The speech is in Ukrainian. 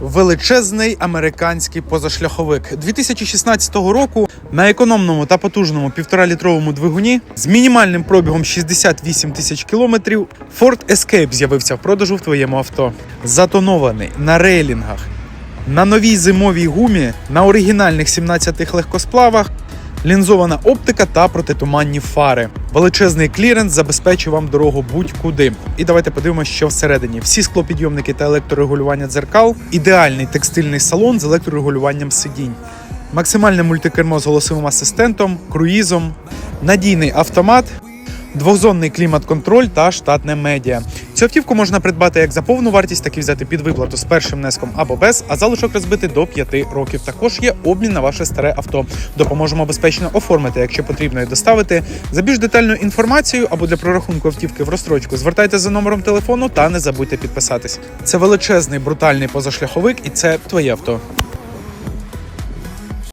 Величезний американський позашляховик 2016 року на економному та потужному півтора-літровому двигуні з мінімальним пробігом 68 тисяч кілометрів Ford Escape з'явився в продажу в твоєму авто. Затонований на рейлінгах, на новій зимовій гумі, на оригінальних 17 легкосплавах, лінзована оптика та протитуманні фари. Величезний кліренс забезпечує вам дорогу будь-куди. І давайте подивимося, що всередині. Всі склопідйомники та електрорегулювання дзеркал, ідеальний текстильний салон з електрорегулюванням сидінь, максимальне мультикермо з голосовим асистентом, круїзом, надійний автомат. Двохзонний клімат-контроль та штатне медіа. Цю автівку можна придбати як за повну вартість, так і взяти під виплату з першим внеском або без, а залишок розбити до 5 років. Також є обмін на ваше старе авто. Допоможемо безпечно оформити, якщо потрібно, і доставити. За більш детальною інформацією або для прорахунку автівки в розстрочку звертайтеся за номером телефону та не забудьте підписатись. Це величезний брутальний позашляховик, і це твоє авто.